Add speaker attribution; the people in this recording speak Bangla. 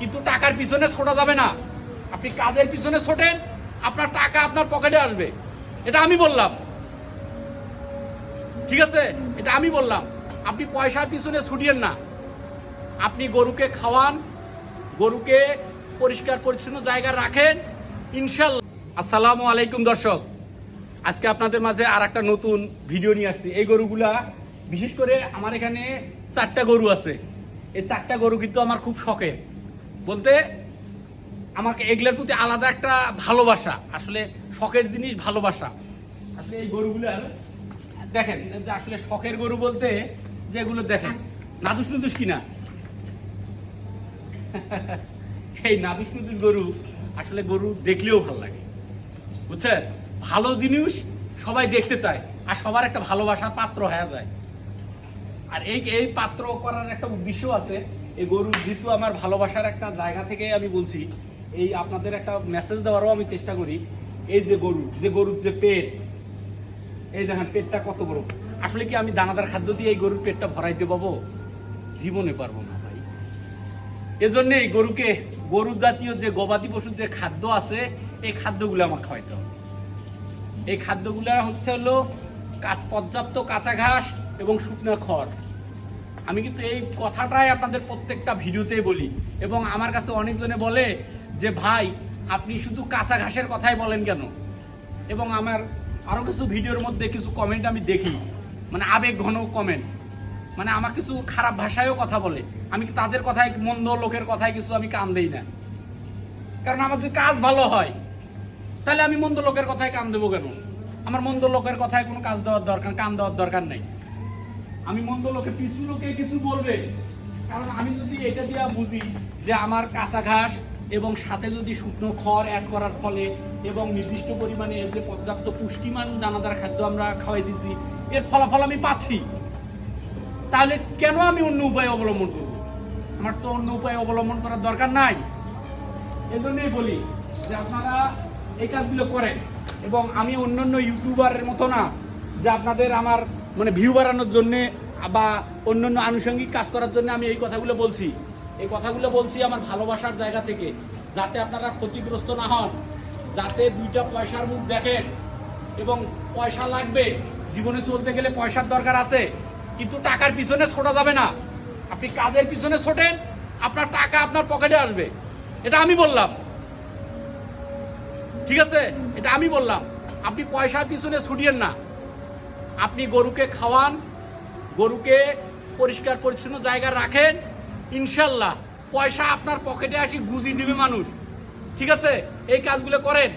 Speaker 1: কিন্তু টাকার পিছনে ছোটা যাবে না। আপনি কাজের পিছনে ছোটেন, আপনার টাকা আপনার পকেটে আসবে। এটা আমি বললাম। ঠিক আছে? এটা আমি বললাম। আপনি পয়সার পিছনে ছুটিয়েন না। আপনি গরুকে খাওয়ান, গরুকে পরিষ্কার পরিচ্ছন্ন জায়গা রাখেন ইনশাল্লাহ আসসালামু আলাইকুম দর্শক। আজকে আপনাদের মাঝে আর একটা নতুন ভিডিও নিয়ে আসছি। এই গরুগুলা বিশেষ করে আমার এখানে চারটা গরু আছে। এই চারটা গরু কিন্তু আমার খুব শখের। বলতে আমাকে এগুলোর প্রতি আলাদা একটা ভালোবাসা, আসলে শখের জিনিস ভালোবাসা। আসলে এই গরুগুলার দেখেন যে আসলে শখের গরু বলতে যেগুলো দেখেন নাদুস নুদুস কিনা? এই নাদুস নুদুস গরু আসলে গরু দেখলেও ভালো লাগে। বুঝছেন? ভালো জিনিস সবাই দেখতে চায়, আর সবার একটা ভালোবাসার পাত্র হয়ে যায়। আর এই এই পাত্র করার একটা উদ্দেশ্য আছে এই গরু যেহেতু আমার ভালোবাসার একটা জায়গা থেকে আমি বলছি, এই আপনাদের একটা মেসেজ দেওয়ারও আমি চেষ্টা করি। এই যে গরু, যে গরুর যে পেট, এই দেখেন, পেটটা কত বড়। আসলে কি আমি দানাদার খাদ্য দিয়ে এই গরুর পেটটা ভরাইতে পাবো জীবনে পারব না ভাই। এজন্য এই গরুকে গরু জাতীয় যে গবাদি পশুর যে খাদ্য আছে, এই খাদ্যগুলো আমার খাওয়াইতে হবে। এই খাদ্যগুলো হচ্ছে হলো পর্যাপ্ত কাঁচা ঘাস এবং শুকনো খড়। আমি কিন্তু এই কথাটাই আপনাদের প্রত্যেকটা ভিডিওতেই বলি। এবং আমার কাছে অনেকজনে বলে যে, ভাই, আপনি শুধু কাঁচা ঘাসের কথাই বলেন কেন? এবং আমার আরও কিছু ভিডিওর মধ্যে কিছু কমেন্ট আমি দেখি। মানে আবেগ ঘন কমেন্ট মানে আমার কিছু খারাপ ভাষায়ও কথা বলে। আমি তাদের কথায় মন্দ লোকের কথায় কিছু আমি কান দেই না? কারণ আমার যদি কাজ ভালো হয়, তাহলে আমি মন্দ লোকের কথায় কান দেবো কেন? আমার মন্দ লোকের কথায় কোনো কাজ দেওয়ার দরকার, কান দেওয়ার দরকার নেই। আমি মন্দ লোকে, পিছু লোকে কিছু বলবে। কারণ আমি যদি এটা দিয়া বুঝি যে আমার কাঁচা ঘাস এবং সাথে যদি শুকনো খড় অ্যাড করার ফলে এবং নির্দিষ্ট পরিমাণে যে পর্যাপ্ত পুষ্টিমান দানাদার খাদ্য আমরা খাওয়াই দিছি, এর ফলাফল আমি পাচ্ছি। তাহলে কেন আমি অন্য উপায় অবলম্বন করব? আমার তো অন্য উপায় অবলম্বন করার দরকার নাই। এজন্যই বলি যে আপনারা এই কাজগুলো করেন এবং আমি অন্যান্য ইউটিউবারের মতো না, যে আপনাদের আমার মানে ভিউ বাড়ানোর জন্য বা অন্যান্য আনুষঙ্গিক কাজ করার জন্য আমি এই কথাগুলো বলছি। এই কথাগুলো বলছি আমার ভালোবাসার জায়গা থেকে, যাতে আপনারা ক্ষতিগ্রস্ত না হন, যাতে দুইটা পয়সার মুখ দেখেন এবং পয়সা লাগবে। জীবনে চলতে গেলে পয়সার দরকার আছে, কিন্তু টাকার পিছনে ছোটা যাবে না। আপনি কাজের পিছনে ছোটেন, আপনার টাকা আপনার পকেটে আসবে। এটা আমি বললাম। ঠিক আছে? এটা আমি বললাম। আপনি পয়সার পিছনে ছুটিয়েন না। আপনি গরুকে খাওয়ান, গরুকে পরিষ্কার পরিচ্ছন্ন জায়গা রাখেন, ইনশাল্লাহ পয়সা আপনার পকেটে আসি গুজি দিবে মানুষ। ঠিক আছে? এই কাজগুলো করেন।